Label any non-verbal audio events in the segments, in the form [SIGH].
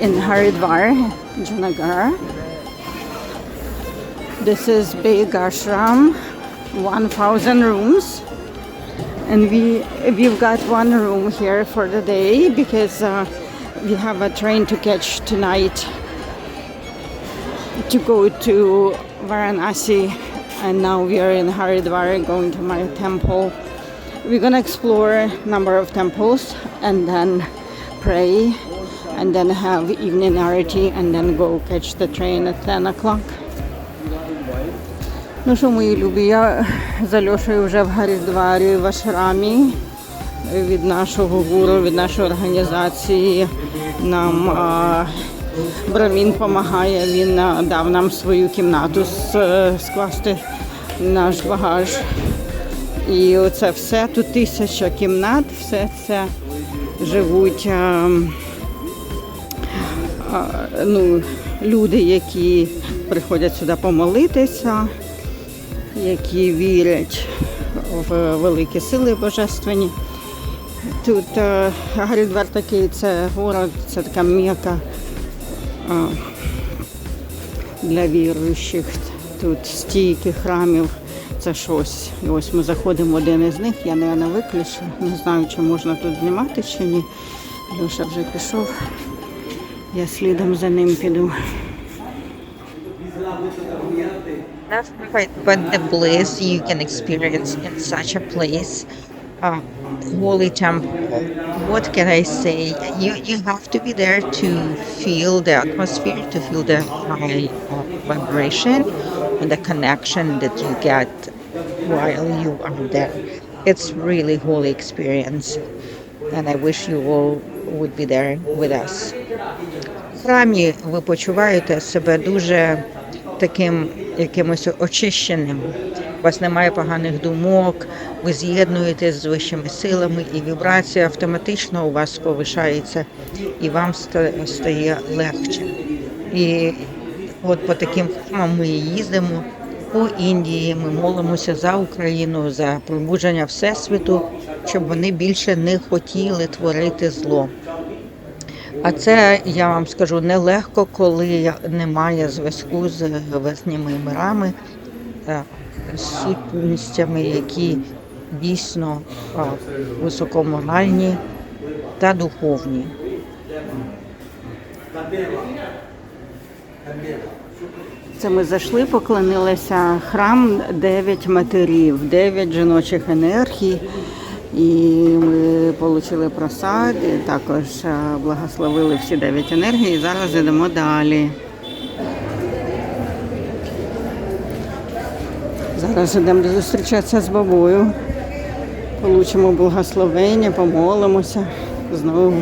in Haridwar, Junagadh. This is big ashram, 1,000 rooms. And we, we've got one room here for the day because uh, we have a train to catch tonight to go to Varanasi. And now we are in Haridwar going to my temple. We're gonna explore a number of temples and then pray and then have evening arati and then go catch the train at 10 o'clock. Ну що, мої любі, я з Альошею вже в Гарідварі в Ашрамі від нашого гуру, від нашої організації. Нам а, Брамін допомагає, він а, дав нам свою кімнату с- е, скласти наш багаж. І оце все, тут тисяча кімнат, все це живуть а, а, ну, люди, які приходять сюди помолитися, які вірять в великі сили божественні. Тут е, такий, це город, це така м'яка для віруючих. Тут стійки храмів, це щось. І ось ми заходимо в один із них, я не виключу, не знаю, чи можна тут знімати чи ні. Льоша вже пішов. Я слідом за ним піду. That's quite but the bliss you can experience in such a place. Uh, holy temple. What can I say? You you have to be there to feel the atmosphere, to feel the high uh, vibration and the connection that you get while you are there. It's really holy experience, and I wish you all would be there with us. В храмі ви почуваєте себе дуже таким якимось очищеним. У вас немає поганих думок, ви з'єднуєтесь з вищими силами, і вібрація автоматично у вас повишається, і вам стає легше. І от по таким храмам ми їздимо по Індії, ми молимося за Україну, за пробудження Всесвіту, щоб вони більше не хотіли творити зло. А це я вам скажу нелегко, коли немає зв'язку з верхніми мирами, сутністями, які дійсно високоморальні та духовні. Це ми зайшли, поклонилися храм дев'ять матерів, дев'ять жіночих енергій. І ми отримали просад, і також е, благословили всі дев'ять енергій. І зараз йдемо далі. Зараз йдемо зустрічатися з бабою. Получимо благословення, помолимося. Знову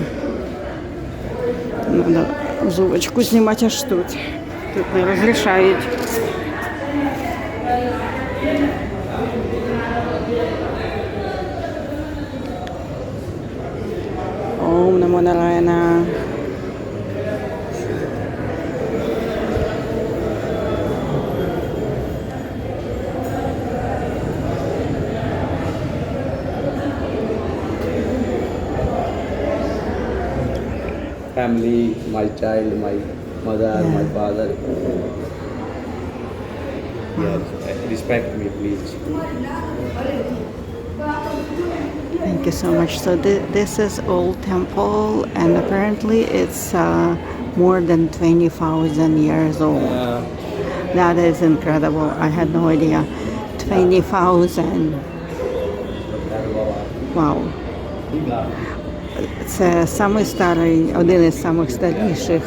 треба зубочку знімати аж тут. Тут не розрішають. lang na uh, family, my child, my mother, yeah. my father. Hmm. Yes, respect me, please. You so much. So thi- this is old temple, and apparently it's uh, more than twenty thousand years old. Uh, That is incredible. I had no idea. Twenty thousand. Wow. Це самий старий, один із самих старіших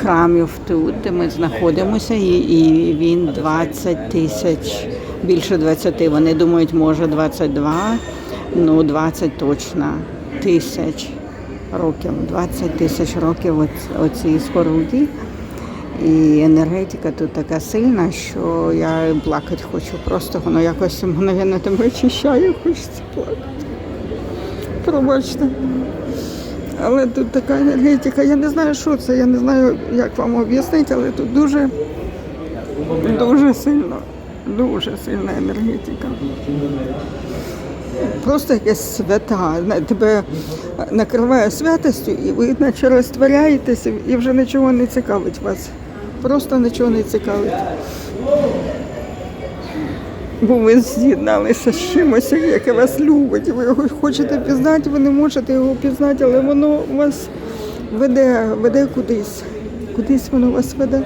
храмів тут, де ми знаходимося, і, і він 20 тисяч, більше 20. Вони думають, може 22, ну 20 точно тисяч років, 20 тисяч років оц- оцій споруді. І енергетика тут така сильна, що я плакати хочу. Просто воно якось мгновенно тебе очищає, хочеться плакати. Пробачте. Але тут така енергетика, я не знаю, що це, я не знаю, як вам об'яснити, але тут дуже, дуже сильно, дуже сильна енергетика. Просто якесь свята. Тебе накриває святостю, і ви наче розтворяєтеся, і вже нічого не цікавить вас. Просто нічого не цікавить. Бо ви з'єдналися з чимось, яке вас любить. Ви його хочете пізнати, ви не можете його пізнати, але воно вас веде, веде кудись. Кудись воно вас веде.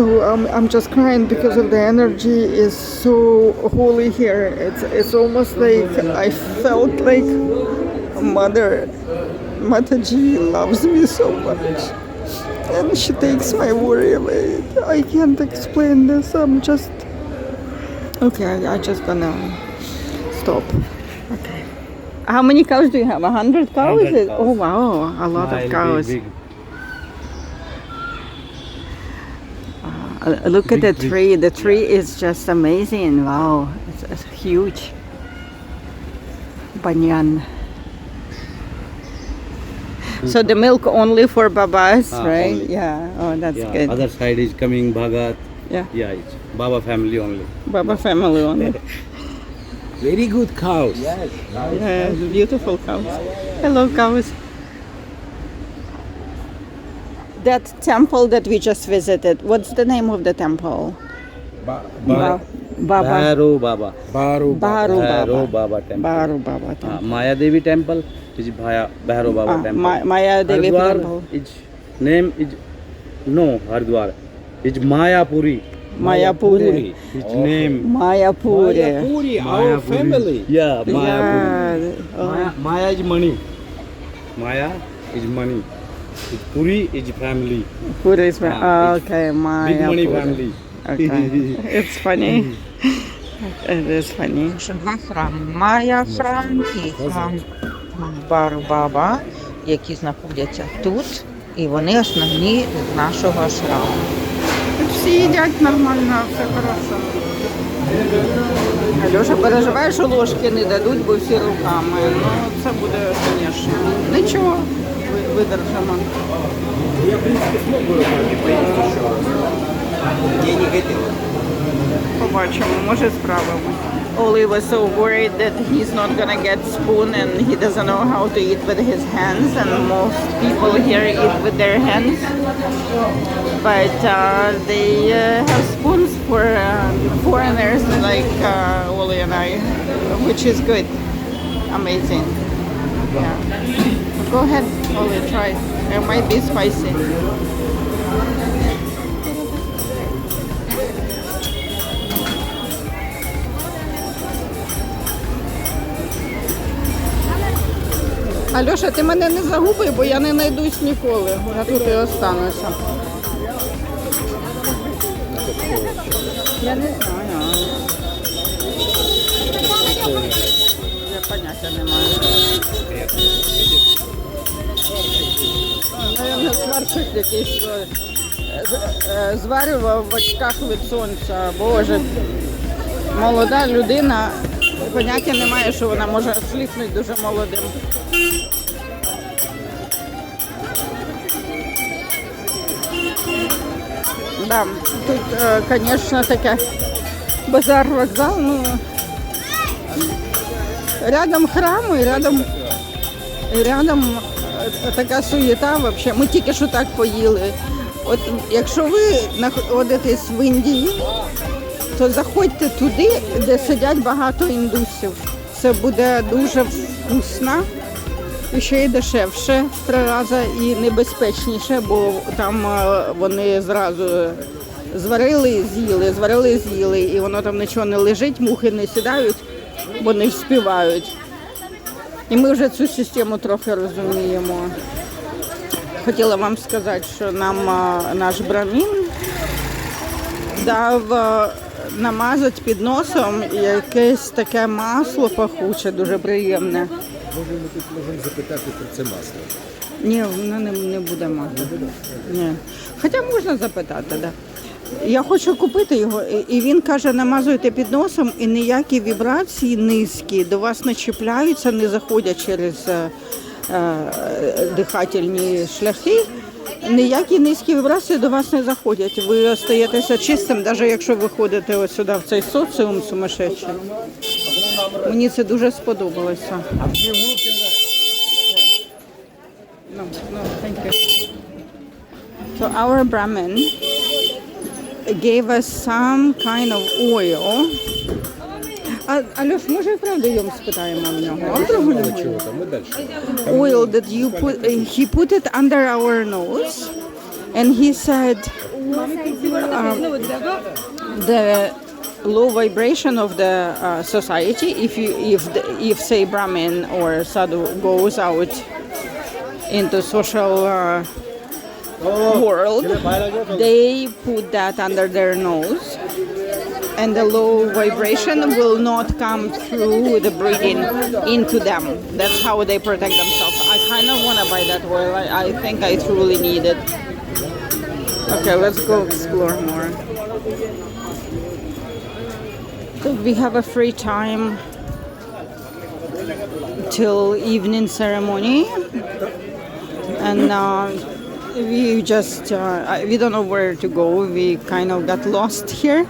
So um, I'm just crying because of the energy is so holy here. It's it's almost like I felt like mother Mataji loves me so much. And she takes my worry away. I can't explain this. I'm just okay. I, I just gonna stop. Okay. How many cows do you have? A hundred cows? 100 cows. Oh wow, a lot of cows. big, big. Uh, look at the Big, big. tree. The tree is just amazing. Wow, it's, it's huge. Banyan. So the milk only for babas, Ah, right? only. Yeah. Oh, that's Yeah, good. other side is coming Bhagat. Yeah. Yeah, it's Baba family only. Baba family only. [LAUGHS] Very good cows. Yes. Yeah, beautiful cows. Hello, cows. That temple that we just visited. What's the name of the temple? Ba- Ba- Baba. Bhairo Baba. Baru. Baru Bhairo Baba. Baba temple. Baru Baba Uh. Maya Devi temple is Bhaya, Bhairo Baba Ah, temple. Ma- Maya Devi Hardwar temple. is name is no Hardwar. It's Mayapuri. Mayapuri. His name. Mayapuri. Mayapuri, our Mayapuri. family. Yeah, Mayapuri. Yeah. Oh. Maya, Maya is money. Maya is money. Puri is family. Puri is Ah, ah, okay. Maya Big money Puri. family. Okay. [LAUGHS] it's funny. [LAUGHS] it is funny. Два храми. Майя храм і храм Бару Баба, які знаходяться тут, і вони основні з нашого храму. Всі їдять нормально, все хорошо. Альоша переживає, що ложки не дадуть, бо всі руками. Ну, це буде, звісно. Нічого, ви- видержимо. Побачимо, може справимо. Oli was so worried that he's not gonna get spoon and he doesn't know how to eat with his hands and most people here eat with their hands. But uh, they uh, have spoons for uh, foreigners like uh, Oli and I, which is good. Amazing. Yeah. Go ahead, Oli, try. It might be spicy. Альоша, ти мене не загуби, бо я не знайдусь ніколи. Я тут і остануся. Я не знаю. Я поняття не маю. Наверное, якийсь е, е, зварював в очках від сонця. Боже, молода людина. Поняття немає, що вона може сліпнути дуже молодим. Да, тут, е, звісно, таке базар вокзал, ну рядом храм і рядом, і рядом е, така суєта вообще. Ми тільки що так поїли. От якщо ви знаходитесь в Індії, то заходьте туди, де сидять багато індусів. Це буде дуже вкусно і ще й дешевше в три рази і небезпечніше, бо там е, вони зразу зварили і з'їли, зварили і з'їли, і воно там нічого не лежить, мухи не сідають, бо не вспівають. І ми вже цю систему трохи розуміємо. Хотіла вам сказати, що нам наш брамін дав намазати під носом якесь таке масло пахуче, дуже приємне. Може, ми тут можемо запитати про це масло. Ні, воно не, не буде мати. Ні. Хоча можна запитати, так. Да. Я хочу купити його, і він каже, намазуйте під носом, і ніякі вібрації низькі до вас не чіпляються, не заходять через е, е, дихательні шляхи. Ніякі низькі вібрації до вас не заходять. Ви остаєтеся чистим, навіть якщо ви ходите ось сюди в цей соціум сумасшедший. Мені це дуже сподобалося. No, no, thank you. So our Brahmin gave us some kind of oil. А, Альош, може і правда йому спитаємо в нього? А вдруг у нього Чого там? Ми далі. oil that you put he put it under our nose and he said um, the low vibration of the uh, society if you if the, if say brahmin or sadhu goes out into social uh, world they put that under their nose and the low vibration will not come through the breathing into them. That's how they protect themselves. I kind of want to buy that oil. I, I think I truly need it. Okay, let's go explore more. So we have a free time till evening ceremony, and uh, we just uh, we don't know where to go. We kind of got lost here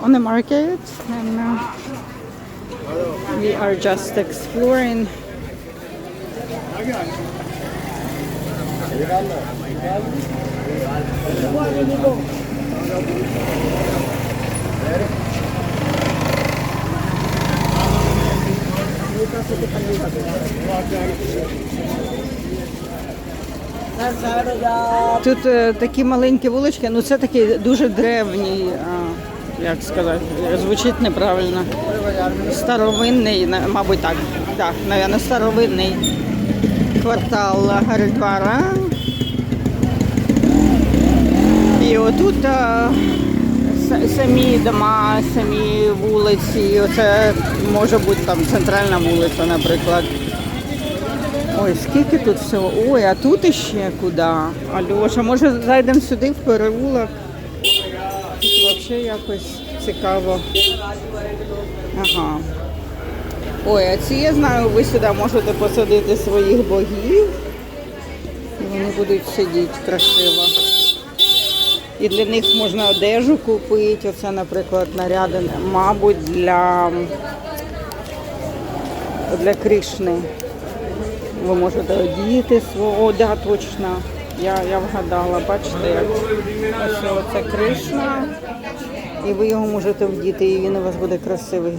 on the market and uh, we are just exploring Тут е, такі маленькі вулички, ну це такий дуже древній, а, як сказати, звучить неправильно. Старовинний, мабуть, так. Так, навіть старовинний квартал Гаридвара. І отут а, самі дома, самі вулиці. Оце може бути там центральна вулиця, наприклад. Ой, скільки тут всього. Ой, а тут іще куди? Альоша, може зайдемо сюди в переулок? Тут взагалі якось цікаво. Ага. Ой, а ці я знаю, ви сюди можете посадити своїх богів. І вони будуть сидіти красиво. І для них можна одежу купити. Оце, наприклад, наряди, мабуть, для, для Кришни. Ви можете одіти свого, о, да, точно. Я, я вгадала, бачите, як ось це Кришна. І ви його можете вдіти, і він у вас буде красивий.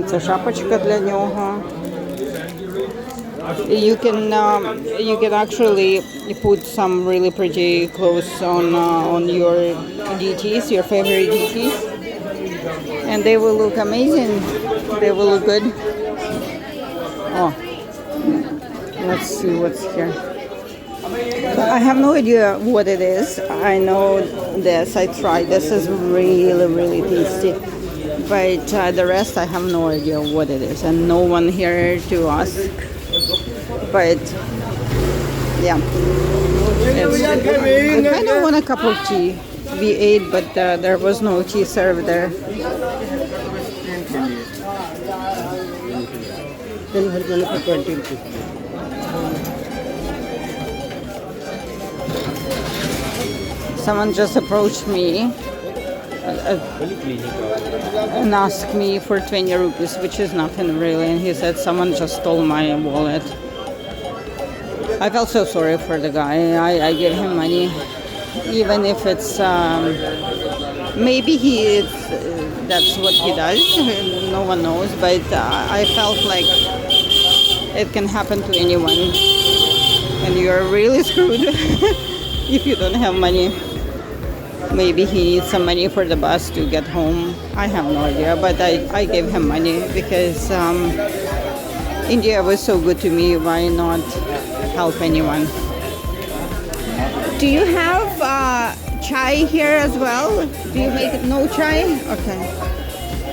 І Це шапочка для нього. You can um, you can actually put some really pretty clothes on uh, on your deities, your favorite deities, and they will look amazing. They will look good. Oh, let's see what's here. I have no idea what it is. I know this. I tried. This is really, really tasty. But uh, the rest, I have no idea what it is, and no one here to ask. But yeah, It's- I kind of want a cup of tea. We ate, but uh, there was no tea served there. Someone just approached me uh, and asked me for 20 rupees, which is nothing really. And he said someone just stole my wallet. I felt so sorry for the guy. I, I gave him money, even if it's um, maybe he is, uh, that's what he does. [LAUGHS] No one knows, but uh, I felt like it can happen to anyone, and you're really [LAUGHS] screwed [LAUGHS] if you don't have money. Maybe he needs some money for the bus to get home. I have no idea, but I, I gave him money because um, India was so good to me. Why not help anyone? Do you have uh, chai here as well? Do you make no chai? Okay.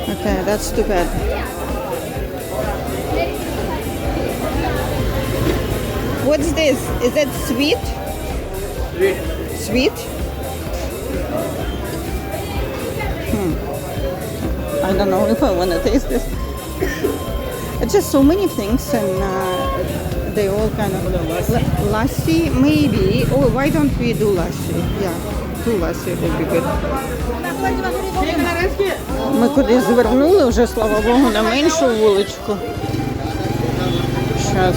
Okay, that's too bad. What's this? Is it sweet? Sweet. Sweet? I don't know if I want to taste this. It's just so many things, and uh, they all kind of lassi, maybe. Oh, why don't we do lassi? Yeah. two less, it would be good. Ми кудись звернули вже, слава Богу, на меншу вуличку. Зараз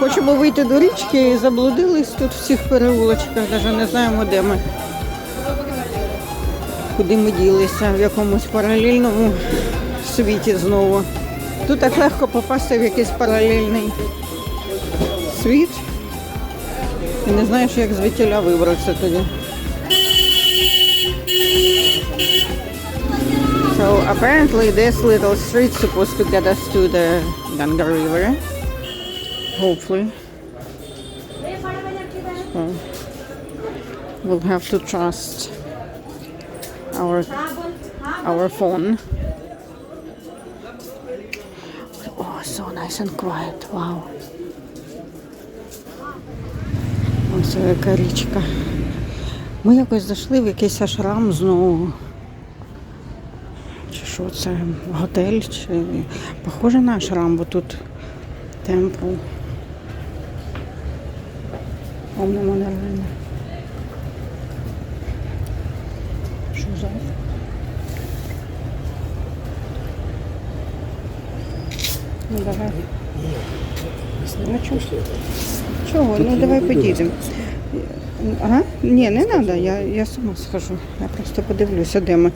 хочемо вийти до річки і заблудились тут в цих переулочках, навіть не знаємо, де ми. Куди ми ділися, в якомусь паралельному світі знову. Тут так легко попасти в якийсь паралельний світ. І не знаєш, як звідтіля вибратися тоді. So apparently this little street's supposed to get us to the Ganga River. Hopefully. So we'll have to trust our our phone. Oh, so nice and quiet. Wow. Ось яка річка. Ми якось зайшли в якийсь ашрам знову. Чи що це? Готель? Чи похоже на ашрам, бо тут темпл. Помнимо нормально. Що за? Ну давай. Ну чого? Чого? Ну давай підійдемо. Ага? Ні, не треба, я, я сама схожу. Я просто подивлюся, де ми.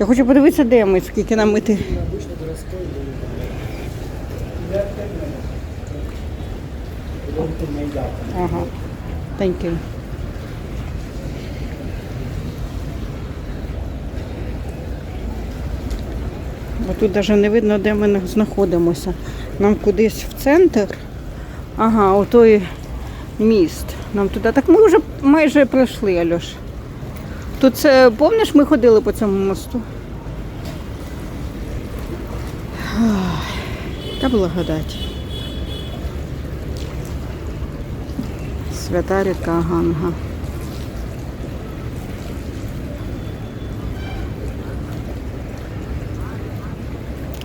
Я хочу подивитися, де ми, скільки нам іти. Ага. Thank you. Бо тут навіть не видно, де ми знаходимося. Нам кудись в центр. Ага, отой міст. Нам туди. Так ми вже майже пройшли, Альош. Тут це, помниш, ми ходили по цьому мосту? Та благодать. Свята ріка Ганга.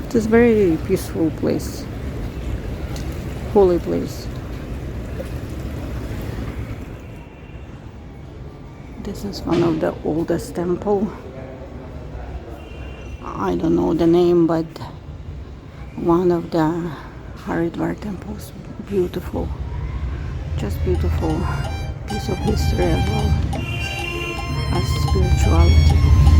It is very peaceful place. Holy place. This is one of the oldest temple. I don't know the name, but one of the Haridwar temples. Beautiful, just beautiful piece of history as well as spirituality.